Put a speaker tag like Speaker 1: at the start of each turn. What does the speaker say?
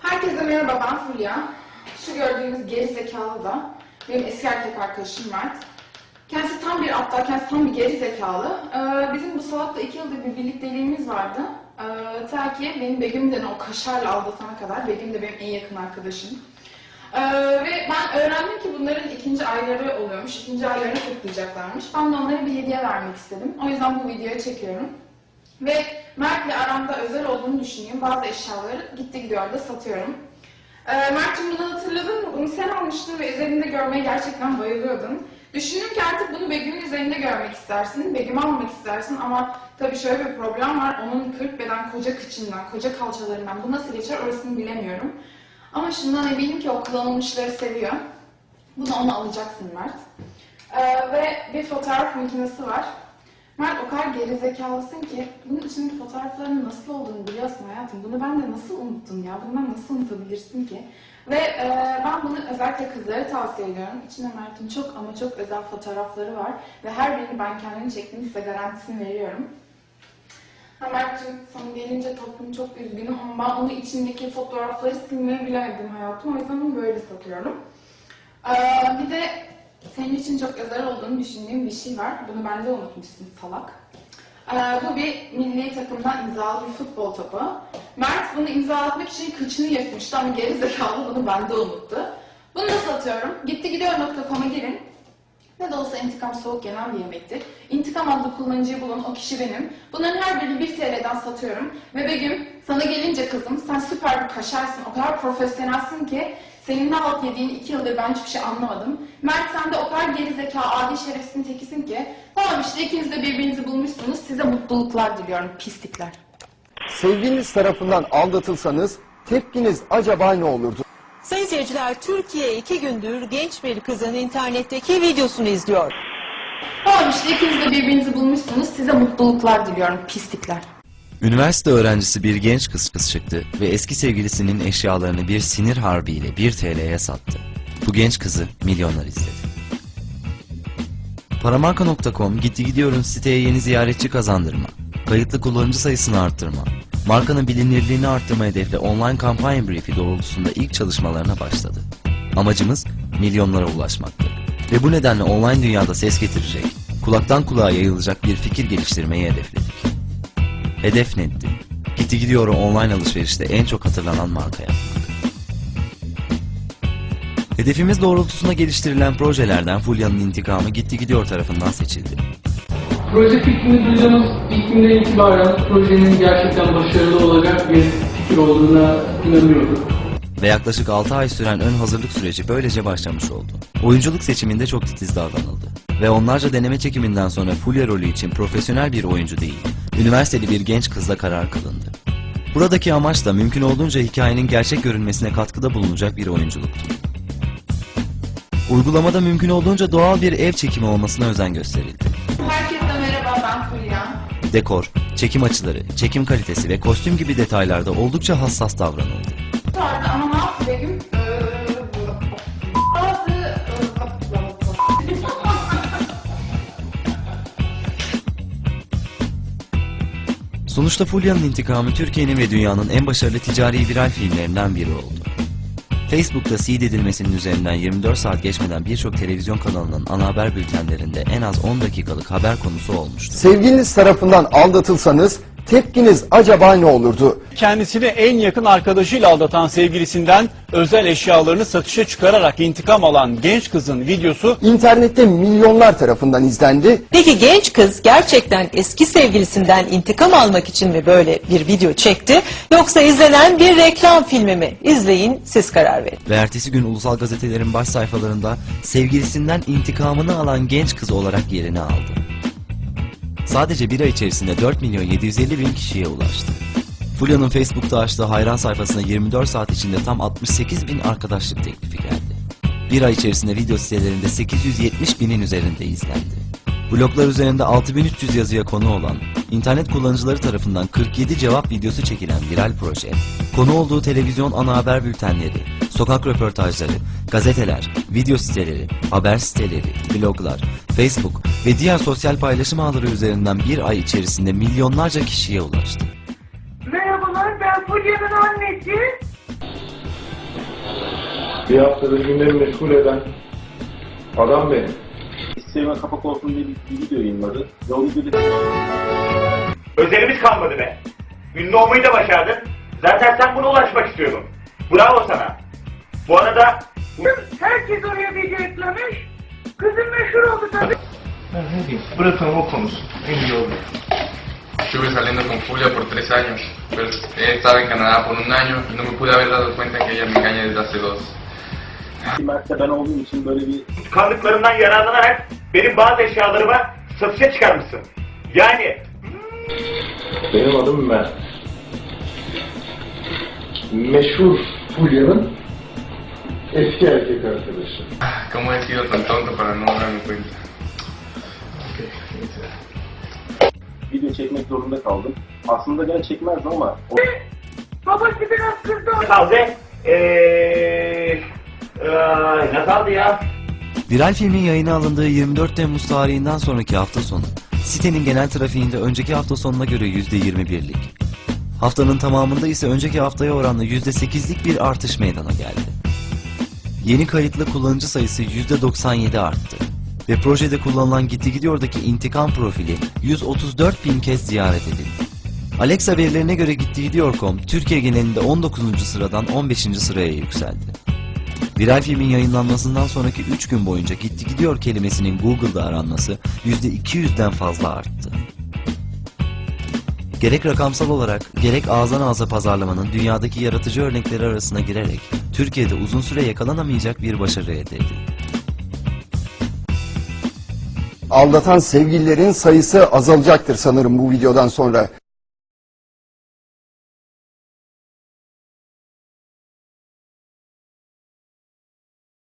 Speaker 1: Herkese merhaba ben Fulya. Şu gördüğünüz geri zekalı da benim eski erkek arkadaşım Mert. Kendisi tam bir aptal, kendisi tam bir geri zekalı. Ee, bizim bu salakla iki yıldır bir birlikteliğimiz vardı. Ee, ta ki benim Begüm denen o kaşarla aldatana kadar. Begüm de benim en yakın arkadaşım. Ee, ve ben öğrendim ki bunların ikinci ayları oluyormuş. İkinci aylarını kutlayacaklarmış. Ben de onlara bir hediye vermek istedim. O yüzden bu videoyu çekiyorum. Ve Mert'le aramda özel olduğunu düşündüğüm bazı eşyaları gitti gidiyor da satıyorum. Ee, Mert'cim bunu hatırladın mı? Bunu sen almıştın ve üzerinde görmeye gerçekten bayılıyordun. Düşündüm ki artık bunu Begüm'ün üzerinde görmek istersin, Begüm almak istersin ama tabii şöyle bir problem var. Onun 40 beden koca kıçından, koca kalçalarından bu nasıl geçer orasını bilemiyorum. Ama şundan eminim ki o kullanılmışları seviyor. Bunu ona alacaksın Mert. Ee, ve bir fotoğraf makinesi var. Mert o kadar gerizekalısın ki bunun içindeki fotoğrafların nasıl olduğunu biliyorsun hayatım. Bunu ben de nasıl unuttun ya? Bundan nasıl unutabilirsin ki? Ve e, ben bunu özellikle kızlara tavsiye ediyorum. İçinde Mert'in çok ama çok özel fotoğrafları var. Ve her birini ben kendim çektiğini size garantisini veriyorum. Ha Mert'cim sana gelince tatlım çok üzgünüm ama ben onu içindeki fotoğrafları silmeyi bilemedim hayatım. O yüzden onu böyle satıyorum. Ee, bir de senin için çok özel olduğunu düşündüğüm bir şey var. Bunu bende unutmuşsun salak. Ee, bu bir milli takımdan imzalı bir futbol topu. Mert bunu imzalatmak için kıçını yırtmıştı ama geri zekalı bunu bende unuttu. Bunu da satıyorum. Gitti gidiyor.com'a girin. Ne de olsa intikam soğuk yenen bir yemektir. İntikam adlı kullanıcıyı bulun, o kişi benim. Bunların her birini 1 TL'den satıyorum. Ve Begüm, sana gelince kızım, sen süper bir kaşarsın, o kadar profesyonelsin ki senin ne halt yediğini iki yıldır ben hiçbir şey anlamadım. Mert sen de o kadar gerizekalı, adi şerefsizin tekisin ki. Tamam işte ikiniz de birbirinizi bulmuşsunuz, size mutluluklar diliyorum pislikler.
Speaker 2: Sevgiliniz tarafından aldatılsanız tepkiniz acaba ne olurdu?
Speaker 3: Sayın seyirciler, Türkiye iki gündür genç bir kızın internetteki videosunu izliyor.
Speaker 1: Tamam işte ikiniz de birbirinizi bulmuşsunuz, size mutluluklar diliyorum pislikler.
Speaker 4: Üniversite öğrencisi bir genç kız kız çıktı ve eski sevgilisinin eşyalarını bir sinir harbiyle 1 TL'ye sattı. Bu genç kızı milyonlar izledi. Paramarka.com gitti gidiyorun siteye yeni ziyaretçi kazandırma, kayıtlı kullanıcı sayısını arttırma, markanın bilinirliğini arttırma hedefle online kampanya briefi doğrultusunda ilk çalışmalarına başladı. Amacımız milyonlara ulaşmaktı. Ve bu nedenle online dünyada ses getirecek, kulaktan kulağa yayılacak bir fikir geliştirmeyi hedefledik. Hedef netti? Gitti gidiyor online alışverişte en çok hatırlanan marka yapmak. Hedefimiz doğrultusunda geliştirilen projelerden Fulya'nın intikamı gitti gidiyor tarafından seçildi.
Speaker 5: Proje fikrini duyduğumuz ilk günden itibaren projenin gerçekten başarılı olacak bir fikir olduğuna inanıyorduk.
Speaker 4: Ve yaklaşık 6 ay süren ön hazırlık süreci böylece başlamış oldu. Oyunculuk seçiminde çok titiz davranıldı. Ve onlarca deneme çekiminden sonra Fulya rolü için profesyonel bir oyuncu değil, üniversiteli bir genç kızla karar kılındı. Buradaki amaç da mümkün olduğunca hikayenin gerçek görünmesine katkıda bulunacak bir oyunculuktu. Uygulamada mümkün olduğunca doğal bir ev çekimi olmasına özen gösterildi. Dekor, çekim açıları, çekim kalitesi ve kostüm gibi detaylarda oldukça hassas davranıldı. Sonuçta Fulya'nın intikamı Türkiye'nin ve dünyanın en başarılı ticari viral filmlerinden biri oldu. Facebook'ta seed edilmesinin üzerinden 24 saat geçmeden birçok televizyon kanalının ana haber bültenlerinde en az 10 dakikalık haber konusu olmuştu.
Speaker 2: Sevgiliniz tarafından aldatılsanız tepkiniz acaba ne olurdu?
Speaker 6: kendisini en yakın arkadaşıyla aldatan sevgilisinden özel eşyalarını satışa çıkararak intikam alan genç kızın videosu
Speaker 2: İnternette milyonlar tarafından izlendi.
Speaker 3: Peki genç kız gerçekten eski sevgilisinden intikam almak için mi böyle bir video çekti? Yoksa izlenen bir reklam filmi mi? İzleyin siz karar verin.
Speaker 4: Ve ertesi gün ulusal gazetelerin baş sayfalarında sevgilisinden intikamını alan genç kız olarak yerini aldı. Sadece bir ay içerisinde 4 milyon 750 bin kişiye ulaştı. Fulya'nın Facebook'ta açtığı hayran sayfasına 24 saat içinde tam 68 bin arkadaşlık teklifi geldi. Bir ay içerisinde video sitelerinde 870 binin üzerinde izlendi. Bloglar üzerinde 6300 yazıya konu olan, internet kullanıcıları tarafından 47 cevap videosu çekilen viral proje, konu olduğu televizyon ana haber bültenleri, sokak röportajları, gazeteler, video siteleri, haber siteleri, bloglar, Facebook ve diğer sosyal paylaşım ağları üzerinden bir ay içerisinde milyonlarca kişiye ulaştı.
Speaker 7: Merhabalar, ben Fulya'nın annesi.
Speaker 8: Bir haftadır gündemi meşgul eden adam benim.
Speaker 9: Instagram'a kapak olsun diye bir video yayınladı. O videoda
Speaker 10: Özelimiz kalmadı be. Ünlü olmayı da başardın. Zaten sen buna ulaşmak istiyordun. Bravo sana. Bu arada
Speaker 7: Herkes oraya video eklemiş. Kızım meşhur oldu tabii.
Speaker 8: Bırakalım o konusu. En iyi oldu.
Speaker 11: Estuve saliendo con Julia por tres años, pero he estado en Canadá por un año y no me pude haber dado cuenta que ella me engaña desde hace dos.
Speaker 9: Mert'te ben olduğum için böyle bir
Speaker 10: kanlıklarından yararlanarak benim bazı eşyalarımı satışa çıkarmışsın. Yani
Speaker 8: Benim adım Mert. Meşhur Fulya'nın eski erkek arkadaşı.
Speaker 11: ¿Cómo he sido tan tonto para no darme cuenta?
Speaker 9: video çekmek zorunda kaldım. Aslında gene çekmezdim ama o
Speaker 7: Babası biraz kızdı
Speaker 10: kaldı. Eee... Ne kaldı ya?
Speaker 4: Viral filmin yayına alındığı 24 Temmuz tarihinden sonraki hafta sonu, sitenin genel trafiğinde önceki hafta sonuna göre %21'lik. Haftanın tamamında ise önceki haftaya oranla %8'lik bir artış meydana geldi. Yeni kayıtlı kullanıcı sayısı %97 arttı. Ve projede kullanılan Gitti Gidiyor'daki intikam profili 134 bin kez ziyaret edildi. Alexa verilerine göre Gitti Gidiyor.com, Türkiye genelinde 19. sıradan 15. sıraya yükseldi. Viral filmin yayınlanmasından sonraki 3 gün boyunca gitti gidiyor kelimesinin Google'da aranması %200'den fazla arttı. Gerek rakamsal olarak gerek ağızdan ağza pazarlamanın dünyadaki yaratıcı örnekleri arasına girerek Türkiye'de uzun süre yakalanamayacak bir başarı elde edildi.
Speaker 2: Aldatan sevgililerin sayısı azalacaktır sanırım bu videodan sonra.